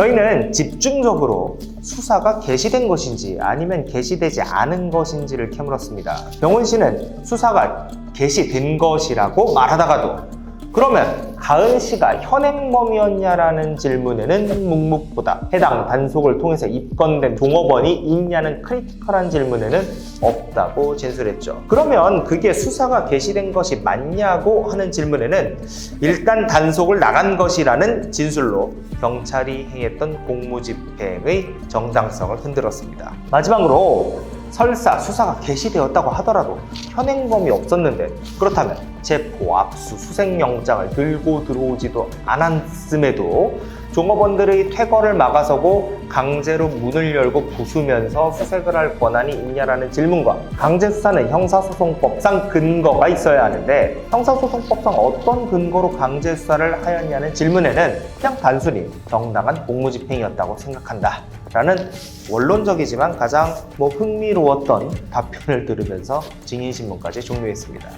저희는 집중적으로 수사가 개시된 것인지 아니면 개시되지 않은 것인지를 캐물었습니다. 병원 씨는 수사가 개시된 것이라고 말하다가도 그러면 가은 씨가 현행범이었냐라는 질문에는 묵묵보다 해당 단속을 통해서 입건된 종업원이 있냐는 크리티컬한 질문에는 없다고 진술했죠. 그러면 그게 수사가 개시된 것이 맞냐고 하는 질문에는 일단 단속을 나간 것이라는 진술로 경찰이 행했던 공무집행의 정당성을 흔들었습니다. 마지막으로 설사 수사가 개시되었다고 하더라도 현행범이 없었는데 그렇다면 체포, 압수, 수색영장을 들고 들어오지도 않았음에도 종업원들의 퇴거를 막아서고 강제로 문을 열고 부수면서 수색을 할 권한이 있냐라는 질문과 강제 수사는 형사소송법상 근거가 있어야 하는데 형사소송법상 어떤 근거로 강제 수사를 하였냐는 질문에는 그냥 단순히 정당한 공무집행이었다고 생각한다. 라는 원론적이지만 가장 뭐 흥미로웠던 답변을 들으면서 증인신문까지 종료했습니다.